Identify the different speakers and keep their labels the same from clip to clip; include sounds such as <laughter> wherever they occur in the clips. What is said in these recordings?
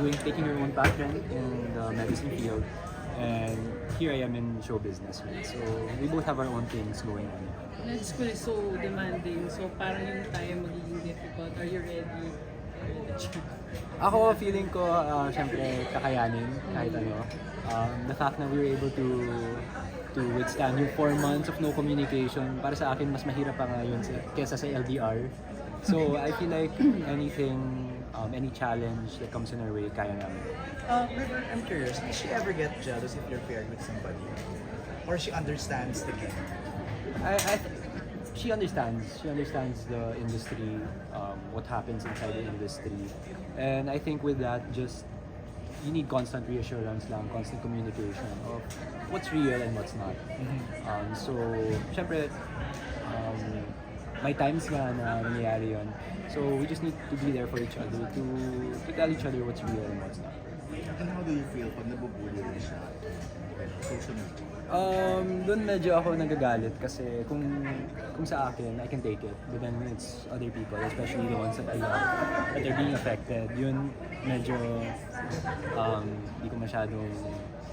Speaker 1: doing taking her own rin in the medicine field. And here I am in show business. Right? So we both have our own things going on.
Speaker 2: That school is so demanding. So parang yung time magiging difficult. Are you ready?
Speaker 1: Ako, feeling ko, uh, syempre, kakayanin kahit ano. Um, the fact na we were able to to withstand yung four months of no communication, para sa akin, mas mahirap pa nga yun sa, kesa sa LDR. So, I feel like anything, um, any challenge that comes in our way, kaya namin.
Speaker 3: Uh, River, I'm curious, does she ever get jealous if you're paired with somebody? Or she understands the game?
Speaker 1: I, I she understands. She understands the industry, um, what happens inside the industry, and I think with that, just you need constant reassurance lang, constant communication of what's real and what's not. Um, so, syempre, um, may times nga na nangyayari yun. So, we just need to be there for each other to, to tell each other what's real and what's not.
Speaker 4: And how do you feel pag nabubuli rin siya? Social media.
Speaker 1: Um, doon medyo ako nagagalit kasi kung kung sa akin, I can take it. But then it's other people, especially the ones that I love, that are being affected. Yun, medyo, um, di ko masyadong,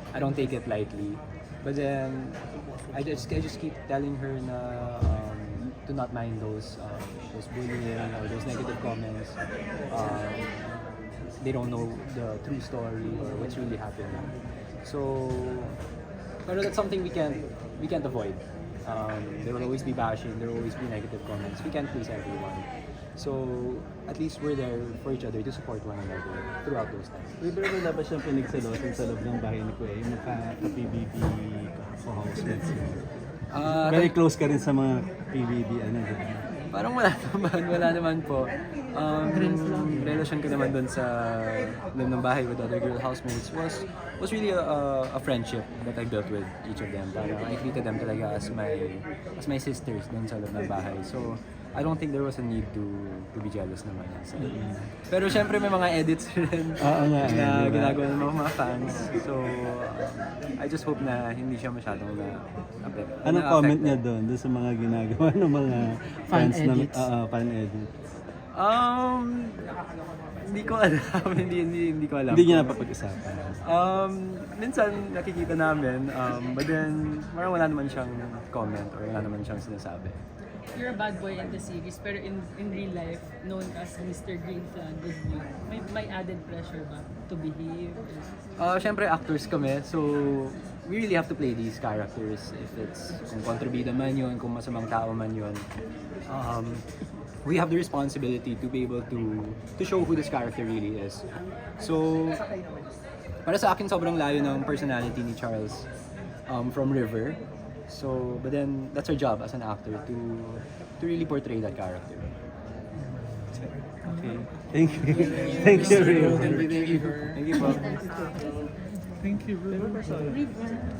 Speaker 1: I don't take it lightly. But then, I just, I just keep telling her na um, to not mind those, um, those bullying or those negative comments. Um, they don't know the true story or what's really happening. So, pero that's something we can't we can't avoid. Um, there will always be bashing, there will always be negative comments. We can't please everyone. So, at least we're there for each other to support one another throughout those times.
Speaker 5: River, wala ba siyang pinagsalotin sa loob ng bahay ni Kuya? Yung magka-PBB co-housemates mo?
Speaker 1: Ah,
Speaker 5: Very close ka rin sa mga PBB, ano, ba?
Speaker 1: Parang wala <laughs> naman, wala naman po. Um, relasyon ko naman doon sa loob ng bahay with other girl housemates was was really a, a friendship that I built with each of them. Parang I treated them talaga as my as my sisters doon sa loob ng bahay. So, I don't think there was a need to to be jealous naman. So, pero syempre may mga edits <laughs> rin
Speaker 5: Oo nga, eh,
Speaker 1: na
Speaker 5: di ba?
Speaker 1: ginagawa ng mga, fans. So, I just hope na hindi siya masyadong na affect.
Speaker 5: Anong comment niya doon, doon sa mga ginagawa ng mga <laughs>
Speaker 2: Fan
Speaker 5: fans na
Speaker 2: edits.
Speaker 5: Oo, fan edits.
Speaker 1: Um, hindi ko alam. <laughs> hindi, hindi, hindi ko alam.
Speaker 5: Hindi niya napapag-usapan.
Speaker 1: Um, minsan nakikita namin, um, but then parang wala naman siyang comment or wala naman siyang sinasabi.
Speaker 2: You're a bad boy in the series, pero in in real life, known as Mr. Green Flag with you, may, may added pressure ba to behave?
Speaker 1: Uh, Siyempre, actors kami, so we really have to play these characters. If it's, kung kontrabida man yun, kung masamang tao man yun. Um, we have the responsibility to be able to to show who this character really is. So, para sa akin, sobrang layo ng personality ni Charles um, from River. So, but then, that's our job as an actor to to really portray that character.
Speaker 5: Okay. Thank you. Thank you, River.
Speaker 1: Thank you, thank you. Thank you.
Speaker 5: Thank you, River.